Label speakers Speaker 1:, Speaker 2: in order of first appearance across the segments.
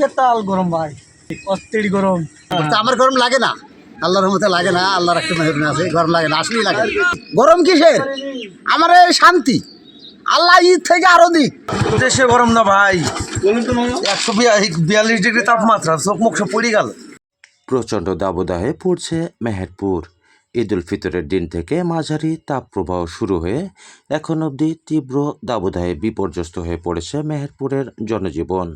Speaker 1: বেতাল গরম ভাই? অস্থির গরম।
Speaker 2: আমার গরম লাগে না। আল্লাহর রহমতে লাগে না আল্লাহর একটা মেহরুন আছে গরম লাগে না আসলেই লাগে গরম কিসের? আমার শান্তি। আল্লাহ ঈদ থেকে আরও দিক।
Speaker 3: দেশে গরম না ভাই। একশো বিয়াল্লিশ ডিগ্রি তাপমাত্রা চোখ মুখ সব পড়ে গেল।
Speaker 4: প্রচণ্ড দাবদাহে পড়ছে মেহেরপুর। ঈদ উল ফিতরের দিন থেকে মাঝারি তাপপ্রবাহ শুরু হয়ে এখন অবধি তীব্র দাবদাহে বিপর্যস্ত হয়ে পড়েছে মেহেরপুরের জনজীবন।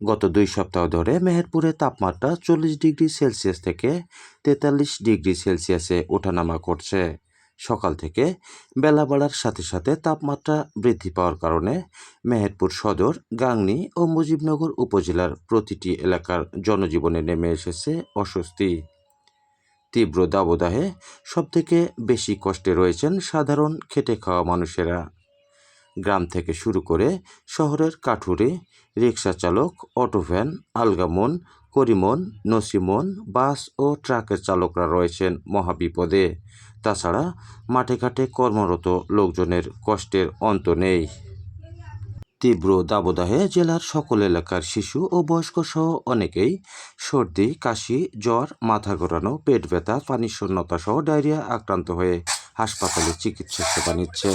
Speaker 4: গত দুই সপ্তাহ ধরে মেহেরপুরে তাপমাত্রা চল্লিশ ডিগ্রি সেলসিয়াস থেকে তেতাল্লিশ ডিগ্রি সেলসিয়াসে ওঠানামা করছে। সকাল থেকে বেলা বাড়ার সাথে সাথে তাপমাত্রা বৃদ্ধি পাওয়ার কারণে মেহেরপুর সদর, গাংনী ও মুজিবনগর উপজেলার প্রতিটি এলাকার জনজীবনে নেমে এসেছে অস্বস্তি। তীব্র দাবদাহে সবথেকে বেশি কষ্টে রয়েছেন সাধারণ খেটে খাওয়া মানুষেরা। গ্রাম থেকে শুরু করে শহরের কাঠুরে রিক্সা চালক অটোভ্যান, আলগামন, করিমন, নসিমন, বাস ও ট্রাকের চালকরা রয়েছেন মহাবিপদে। তাছাড়া মাঠে ঘাটে কর্মরত লোকজনের কষ্টের অন্ত নেই। তীব্র দাবদাহে জেলার সকল এলাকার শিশু ও বয়স্ক সহ অনেকেই সর্দি, কাশি, জ্বর, মাথা ঘোরানো, পেট ব্যথা পানি শূন্যতা সহ ডায়রিয়া আক্রান্ত হয়ে হাসপাতালে চিকিৎসা সেবা নিচ্ছে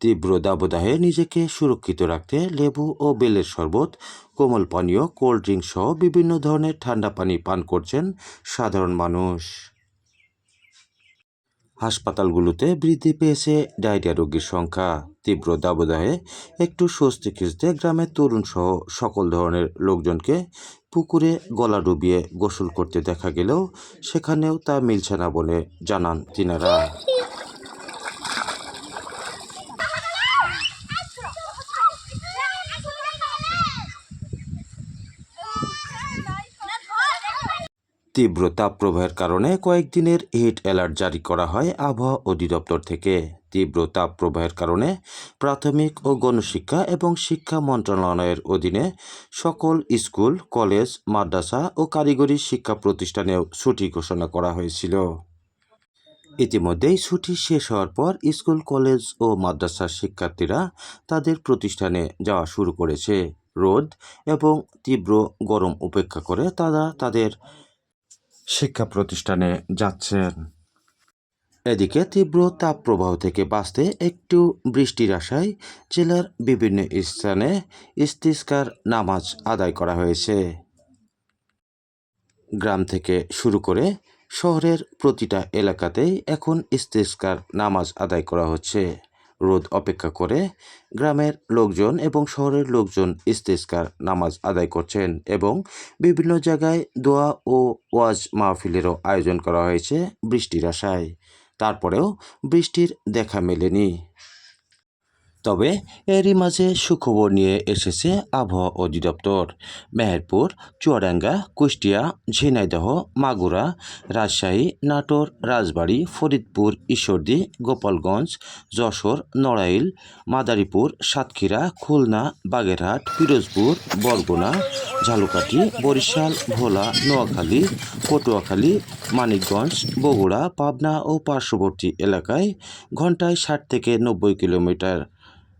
Speaker 4: তীব্র দাবদাহে নিজেকে সুরক্ষিত রাখতে লেবু ও বেলের শরবত, কোমল পানীয়, কোল্ড ড্রিঙ্ক সহ বিভিন্ন ধরনের ঠান্ডা পানি পান করছেন সাধারণ মানুষ। হাসপাতালগুলোতে বৃদ্ধি পেয়েছে ডায়রিয়া রোগীর সংখ্যা। তীব্র দাবদাহে একটু স্বস্তি খুঁজতে গ্রামের তরুণ সহ সকল ধরনের লোকজনকে পুকুরে গলা ডুবিয়ে গোসল করতে দেখা গেলেও সেখানেও তা মিলছে না বলে জানান তিনারা। তীব্র তাপপ্রবাহের কারণে কয়েকদিনের হিট অ্যালার্ট জারি করা হয় আবহাওয়া অধিদপ্তর থেকে। তীব্র তাপপ্রবাহের কারণে প্রাথমিক ও গণশিক্ষা এবং শিক্ষা মন্ত্রণালয়ের অধীনে সকল স্কুল, কলেজ, মাদ্রাসা ও কারিগরি শিক্ষা প্রতিষ্ঠানেও ছুটি ঘোষণা করা হয়েছিল। ইতিমধ্যেই ছুটি শেষ হওয়ার পর স্কুল, কলেজ ও মাদ্রাসার শিক্ষার্থীরা তাদের প্রতিষ্ঠানে যাওয়া শুরু করেছে। রোদ এবং তীব্র গরম উপেক্ষা করে তারা তাদের শিক্ষা প্রতিষ্ঠানে যাচ্ছেন। এদিকে তীব্র তাপপ্রবাহ থেকে বাঁচতে একটু বৃষ্টির আশায় জেলার বিভিন্ন স্থানে ইস্তিস্কার নামাজ আদায় করা হয়েছে। গ্রাম থেকে শুরু করে শহরের প্রতিটা এলাকাতেই এখন ইস্তিস্কার নামাজ আদায় করা হচ্ছে। রোদ অপেক্ষা করে গ্রামের লোকজন এবং শহরের লোকজন ইস্তেস্কার নামাজ আদায় করছেন এবং বিভিন্ন জায়গায় দোয়া ও ওয়াজ মাহফিলেরও আয়োজন করা হয়েছে বৃষ্টির আশায়। তারপরেও বৃষ্টির দেখা মেলেনি। তবে এরই মাঝে সুখবর নিয়ে এসেছে আবহাওয়া অধিদপ্তর। মেহেরপুর, চুয়াডাঙ্গা, কুষ্টিয়া, ঝিনাইদহ, মাগুরা, রাজশাহী, নাটোর, রাজবাড়ী, ফরিদপুর, ঈশ্বরদী, গোপালগঞ্জ, যশোর, নড়াইল, মাদারীপুর, সাতক্ষীরা, খুলনা, বাগেরহাট, পিরোজপুর, বরগুনা, ঝালুকাঠি, বরিশাল, ভোলা, নোয়াখালী, পটুয়াখালী, মানিকগঞ্জ, বগুড়া, পাবনা ও পার্শ্ববর্তী এলাকায় ঘন্টায় ষাট থেকে নব্বই কিলোমিটার।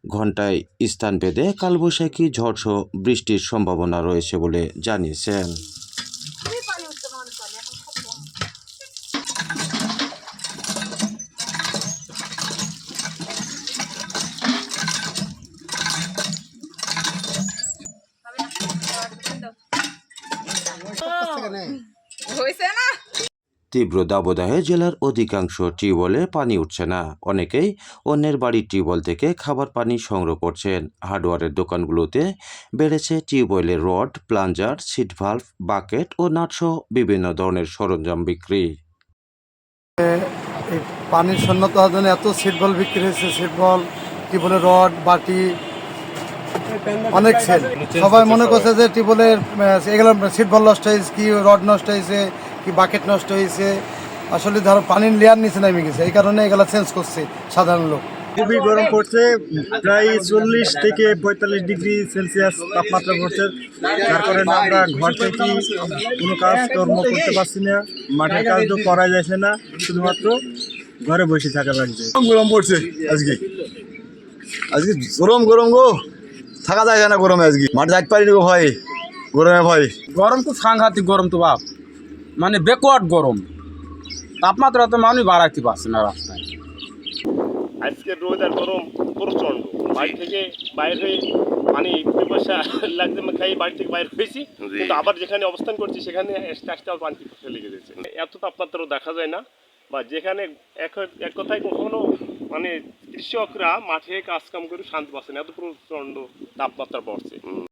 Speaker 4: ঘন্টায় স্থানভেদে কালবৈশাখী ঝড়সহ বৃষ্টির সম্ভাবনা রয়েছে বলে জানিয়েছেন
Speaker 5: হয়েছে না
Speaker 4: তীব্র দাবদাহে জেলার অধিকাংশ টিউবওয়েলে পানি উঠছে না। অনেকেই অন্যের বাড়ির টিউবওয়েল থেকে খাবার পানি সংগ্রহ করছেন। হার্ডওয়্যারের দোকানগুলোতে বেড়েছে টিউবওয়েলের rod, plunger, seat valve, bucket ও নাটসহ বিভিন্ন ধরনের সরঞ্জাম বিক্রি।
Speaker 6: পানির শূন্যতা হওয়ার জন্য এত সিট বল বিক্রি হয়েছে। সিট বল টিবলের রড, বাটি, অনেক সেল সবাই মনে করছে যে টিবলের এগুলো সিট বল নষ্ট হয়েছে, কি রড নষ্ট হয়েছে কি বাকেট নষ্ট হয়েছে? আসলে ধরো পানির লেয়ার নিচে নেমে গেছে এই কারণে এগুলো চেঞ্জ করছে সাধারণ লোক।
Speaker 1: খুবই গরম পড়ছে প্রায় চল্লিশ থেকে পঁয়তাল্লিশ ডিগ্রি সেলসিয়াস তাপমাত্রা পড়ছে যার কারণে আমরা ঘর থেকে কোনো কাজ কর্ম করতে পারছি না মাঠের কাজ তো করা যাচ্ছে না শুধুমাত্র ঘরে বসে থাকা লাগছে।
Speaker 2: গরম পড়ছে আজকে। আজকে গরম গরম গো।
Speaker 1: থাকা যায় না গরমে আজকে। মাঠে যাইতে পারি ভয় গরমে ভয়
Speaker 5: গরম তো সাংঘাতিক গরম তো বাপ। মানে বেকওয়ার্ড গরম। তাপমাত্রা তো মানুষ বাড়াইতে পারছে না রাস্তায়।
Speaker 7: আজকের রোদ আর গরম প্রচণ্ড। বাড়ি থেকে বাইর হয়ে মানে পয়সা লাগছে খাই বাড়ি থেকে বাইর হয়েছি। কিন্তু আবার যেখানে অবস্থান করছি সেখানে আসতে আসতে আবার পানি লেগে গেছে। এত তাপমাত্রা দেখা যায় না। বা যেখানে এক এক কথায় কখনো মানে কৃষকরা মাঠে কাজ কাম করে শান্তি পাচ্ছে না। এত প্রচণ্ড তাপমাত্রা পড়ছে।